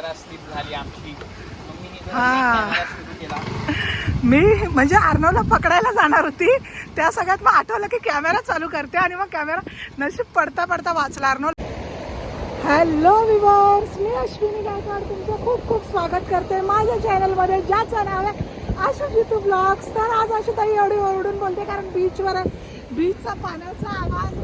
जरा स्लिप झाली आमची. हा. सुरू केला. मी म्हणजे अर्नवला पकडायला जाणार होती. त्या सगळ्यात मग आठवलं की कॅमेरा चालू करते आणि मग कॅमेरा नशीब पडता पडता वाचला अर्नव हॅलो विवर्स मी अश्विनी गायकवाड. तुमचं खूप खूप स्वागत करते माझ्या चॅनलमध्ये ज्याचं नाव आहे आशू जितू ब्लॉग्स तर आज आशुताई एवढी ओरडून बोलते कारण बीचवर आहे बीचचा पाण्याचा आवाज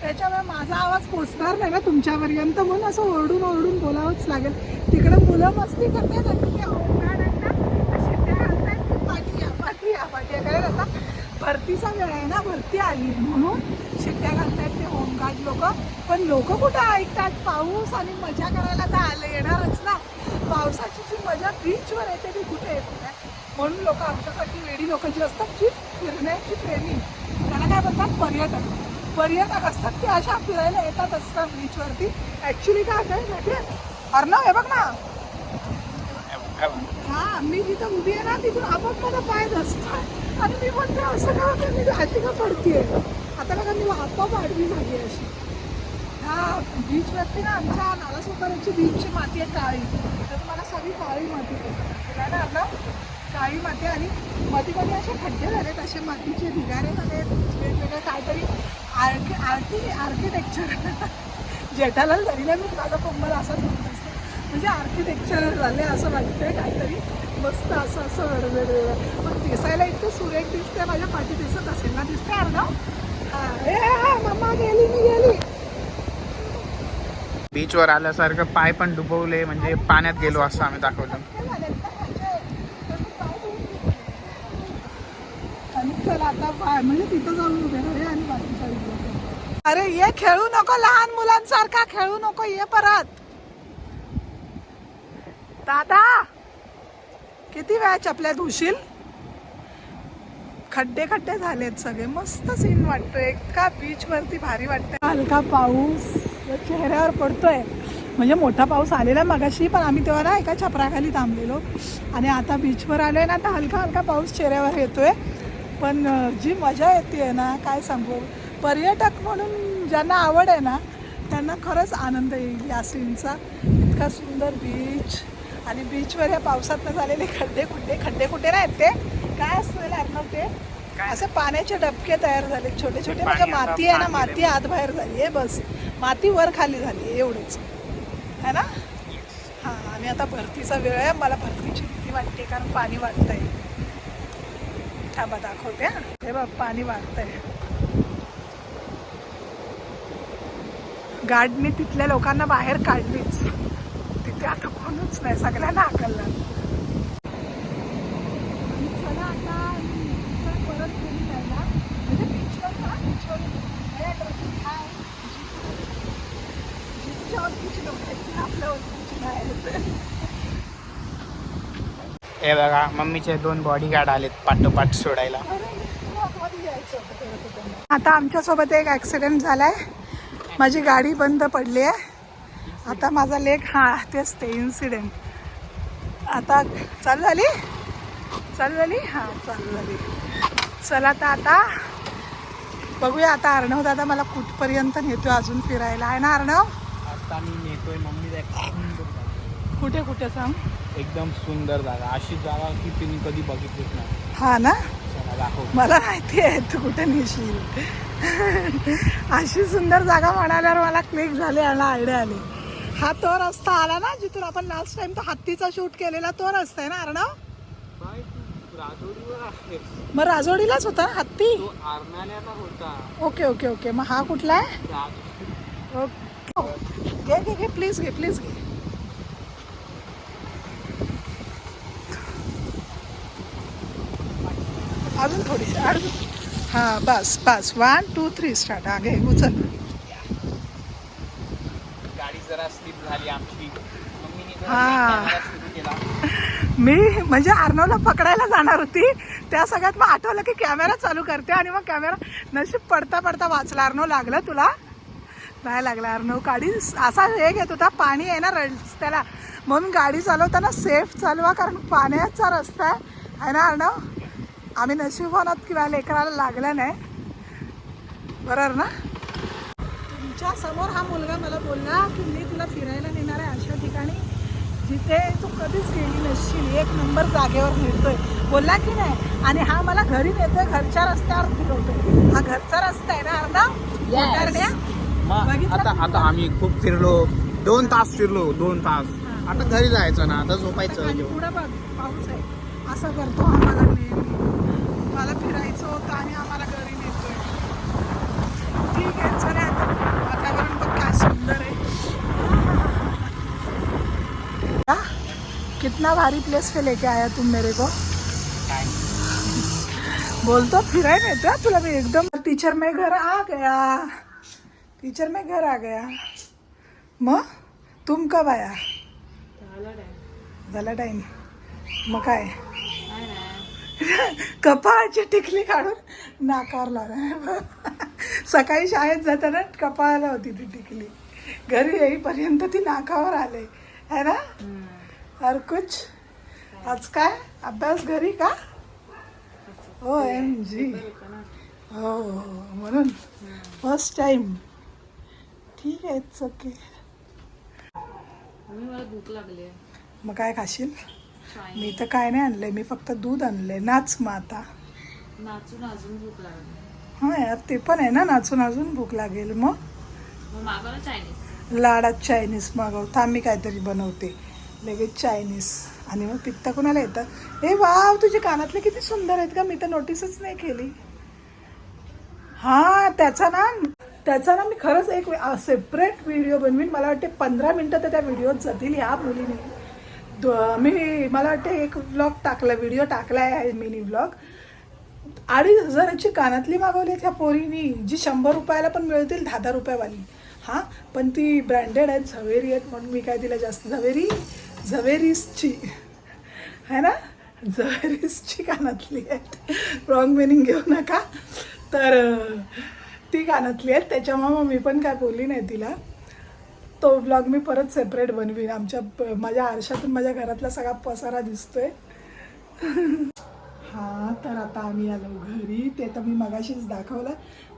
त्याच्यामुळे माझा आवाज पोचणार नाही ना तुमच्यापर्यंत. म्हणून असं ओरडून ओरडून बोलावंच लागेल. तिकडे मुलं मस्ती करतात आणि की पाठी या पाठी या पाठी करत आता भरतीचा वेळ आहे ना भरती आली. म्हणून शिट्ट्या घालतायत ते होमगार्ड लोक. पण लोक कुठं ऐकतात? पाऊस आणि मजा करायला तर आले येणारच ना. पावसाची जी मजा बीचवर येते ती कुठे येत नाही म्हणून लोक आमच्यासाठी वेडी लोक जी असतात जी फिरण्याची प्रेमी. त्याला काय म्हणतात? पर्यटक. पर्यटक असतात ते अशा फिरायला येतात असतात बीचवरती ॲक्च्युली काय होतं माहिती आहे अर्णव हे बघ ना. हा मी जिथं उभी आहे ना तिथून आपण माझा पाय धसतोय. आणि मी म्हणते असं का होतं मी अशी का पडतीये? आता बघा मी आपोआप आडवी झाली अशी. ह्या बीचवरती ना आमच्या नालासोपाऱ्याची बीचची माती आहे काळी. तर मला सगळी काळी माती फिरायला आलं काळी माती आणि मध्ये मध्ये असे खड्डे झालेत असे मातीचे ढिगारे झालेत वेगवेगळे काहीतरी आर्कि आर्कि आर्किटेक्चर जेठालाल जरी ना मी माझा कोंबल असाच म्हणत असते म्हणजे आर्किटेक्चर झाले असं वाटतंय काहीतरी. मस्त असं असं वेगवेगळं. पण दिसायला इतकं सुरेख दिसते माझ्या पाठी दिसत असेल ना? दिसते अर्धव हा. मम्मा गेली मी गेली. बीचवर आल्यासारखं पाय पण डुबवले म्हणजे पाण्यात गेलो असं आम्ही दाखवलं? तर चल आता पाय म्हणजे तिथं जाऊन उभे आणि करू. अरे ये खेळू नको लहान मुलांसारखा खेळू नको ये परत. दादा किती वेळा चपल्या धुशील खड्डे खड्डे झालेत सगळे मस्त सीन वाटतोय. इतका बीच वरती भारी वाटतंय. हलका पाऊस. चेहऱ्यावर पडतोय. म्हणजे मोठा पाऊस आलेला मगाशी पण आम्ही तेव्हा ना एका छपराखाली थांबलेलो. आणि आता बीचवर आलोय ना आता हलका हलका पाऊस चेहऱ्यावर येतोय. पण जी मजा येते ना काय सांगू? पर्यटक म्हणून ज्यांना आवड आहे ना त्यांना खरंच आनंद येईल या सीनचा. इतका सुंदर बीच आणि बीचवर या पावसातनं झालेले खड्डे खुड्डे खड्डे खुड्डे नाही आहेत ते? काय असतं लागणार ते? असे पाण्याचे डबके तयार झाले छोटे छोटे. म्हणजे माती आहे ना माती आत बाहेर झाली आहे बस. माती वर खाली झाली आहे एवढंच. है ना? हां आणि आता भरतीचा वेळ आहे. मला भरतीची भीती वाटते कारण पाणी वाढतंय. थांबा दाखवते हा. हे बघ पाणी वाढतंय. गार्डनी तिथल्या लोकांना बाहेर काढलीच. तिथे आता कोणच नाही सगळ्यांना हाकललं. आणि चला आता परत जायला. म्हणजे बीचवर ना बीचवर हे लोक आहेत आपल्या नाही हे बघा मम्मीचे दोन बॉडीगार्ड आलेत पाठोपाठ सोडायला. आता आमच्यासोबत एक ॲक्सिडेंट झालाय. माझी गाडी बंद पडली आहे. आता माझा लेख हा तेच ते इन्सिडेंट आता चालू झाली? चालू झाली? हां चालू झाली. चला तर आता. बघूया आता अर्णव दादा मला कुठपर्यंत नेतो अजून फिरायला. आहे ना अर्णव? आता मी नेतोय जागा. कुठे कुठे सांग? एकदम सुंदर जागा अशी जागा की तुम्ही कधी बघितलीच नाही. हा ना? मला माहिती आहे तू कुठे नेशील. अशी सुंदर जागा म्हणाल्यावर मला क्लिक झाले आणि आयडिया आली. हा तो रस्ता आला ना जिथून आपण लास्ट टाइम तो हत्तीचा शूट केलेला तो रस्ता आहे ना अर्णव? मग राजोडीलाच होता ना हत्ती? ओके ओके ओके मग हा कुठला आहे? घे घे घे प्लीज घे प्लीज घे. अजून थोडीशी अजून. हां बस बस. वन टू थ्री स्टार्ट घे उचल. गाडी जरा स्लिप झाली आमची. मम्मीने जरा हा. मी म्हणजे अर्नवला पकडायला जाणार होती. त्या सगळ्यात मग आठवलं की कॅमेरा चालू करते आणि मग कॅमेरा नशीब पडता पडता वाचला. अर्नव लागलं तुला? नाही लागला अर्नव. गाडी असा हे घेत होता पाणी आहे ना रस्त्याला म्हणून गाडी चालवताना सेफ चालवा कारण पाण्याचा रस्ता आहे. आहे ना अर्णव आम्ही नशिबानात किंवा लेकराला लागलं नाही. बरोबर ना? तुमच्यासमोर हा मुलगा मला बोलला की मी तुला फिरायला नेणार आहे अशा ठिकाणी जिथे तू कधीच गेली नसशील. एक नंबर जागेवर नेतोय बोलला की नाही? आणि हा मला घरी नेतोय घरच्या रस्त्यावर फिरवतोय. हा घरचा रस्ता आहे ना अर्धा? मोटारड्या मग बघितलं आता? आता आम्ही खूप फिरलो. दोन तास फिरलो दोन तास. हा. आता घरी जायचं ना आता झोपायचं. पुढं बघ पाऊस आहे. असं करतो आम्हाला नेहमी. मला फिरायचं होतं आणि आम्हाला घरी नेतोय. ठीक आहे चला आता. वातावरण बघ काय सुंदर आहे. कितना भारी प्लेस पे लेके आया तुम मेरे को? बोलतो फिराय नेतो तुला मी एकदम टीचर मैं घर आ गया. टीचर मैं घर आ गया. मग तुम कब आया? झाला टाईम मग काय? कपाळाची टिकली काढून नाकारला सकाळी शाळेत जाताना कपाळाला होती ती टिकली. घरी येईपर्यंत ती नाकावर आले. है ना? और कुछ. आज काय? अभ्यास घरी का? हो एम जी हो हो, म्हणून फर्स्ट टाइम ठीक आहे इट्स ओके मला भूक लागली मग काय खाशील? मी तर काय नाही आणलंय मी फक्त दूध आणलंय. नाच मग आता. नाचून अजून भूक लागली. हा यार ते पण आहे ना नाचून अजून भूक लागेल मग. चायनीज लाडात चायनीज मागवता मी काहीतरी बनवते. लगेच चायनीज आणि मग पित्त कोणाला येतं? ए वाव तुझे कानातले किती सुंदर आहेत का मी तर नोटीसच नाही केली. हा त्याचा ना त्याचा ना मी खरंच एक सेपरेट व्हिडिओ बनवीन. मला वाटते पंधरा मिनटं तर त्या व्हिडिओत जातील ह्या मुलीने. मी मला वाटते एक व्लॉग टाकला व्हिडिओ टाकला आहे मिनी व्लॉग अडीच हजाराची कानातली मागवली त्या पोरीनी जी शंभर रुपयाला पण मिळतील दहा दहा रुपयावाली. हां पण ती ब्रँडेड आहेत झवेरी आहेत म्हणून मी काय तिला जास्त. झवेरी झवेरीसची. है ना? झवेरीसची कानातली आहेत. रॉंग मिनिंग घेऊ नका. तर ती कानातली आहेत. त्याच्यामुळं मग मी पण काय बोलली नाही तिला. तो ब्लॉग मी परत सेपरेट बनवीन. आमच्या प- माझ्या आरशातून माझ्या घरातला सगळा पसारा दिसतोय. हा तर आता आम्ही आलो घरी. ते तर मी मगाशीच दाखवलं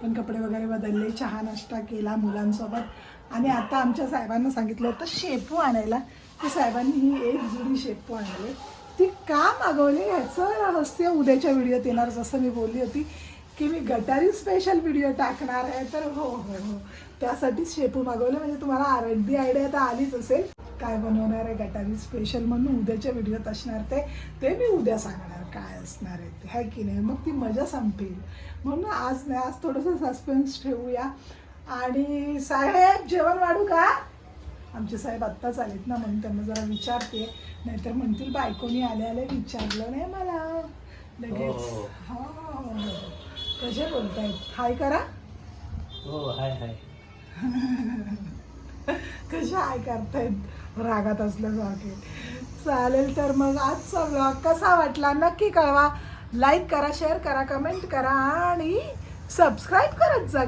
पण कपडे वगैरे बदलले चहा नाश्ता केला मुलांसोबत. आणि आता आमच्या साहेबांना सांगितलं होतं शेपू आणायला. ते साहेबांनी ही एक जुडी शेपू आणली. ती का मागवली? ह्याचं रहस्य उद्याच्या व्हिडिओत येणार जसं मी बोलली होती. की मी गटारी स्पेशल व्हिडिओ टाकणार आहे. तर हो हो हो. त्यासाठी शेपू मागवले. म्हणजे तुम्हाला अर्धी आयडिया तर आलीच असेल. काय बनवणार आहे गटारी स्पेशल म्हणून? उद्याच्या व्हिडिओत असणार ते. ते मी उद्या सांगणार काय असणार आहे ते. आहे की नाही? मग ती मजा संपेल. म्हणून आज नाही आज थोडंसं सस्पेन्स ठेवूया. आणि साहेब जेवण वाढू का? आमचे साहेब आत्ताच आलेत ना म्हणून त्यांना जरा विचारते. नाहीतर म्हणतील बायकोनी आले आले विचारलं नाही मला. लगेच. हो. कसे बोलतायत? हाय करा. हो हाय हाय. कशा हाय करतायत? रागात असल्यासारखे. चालेल तर मग आजचा ब्लॉग कसा वाटला नक्की कळवा. लाईक करा शेअर करा कमेंट करा आणि सबस्क्राईब करत जा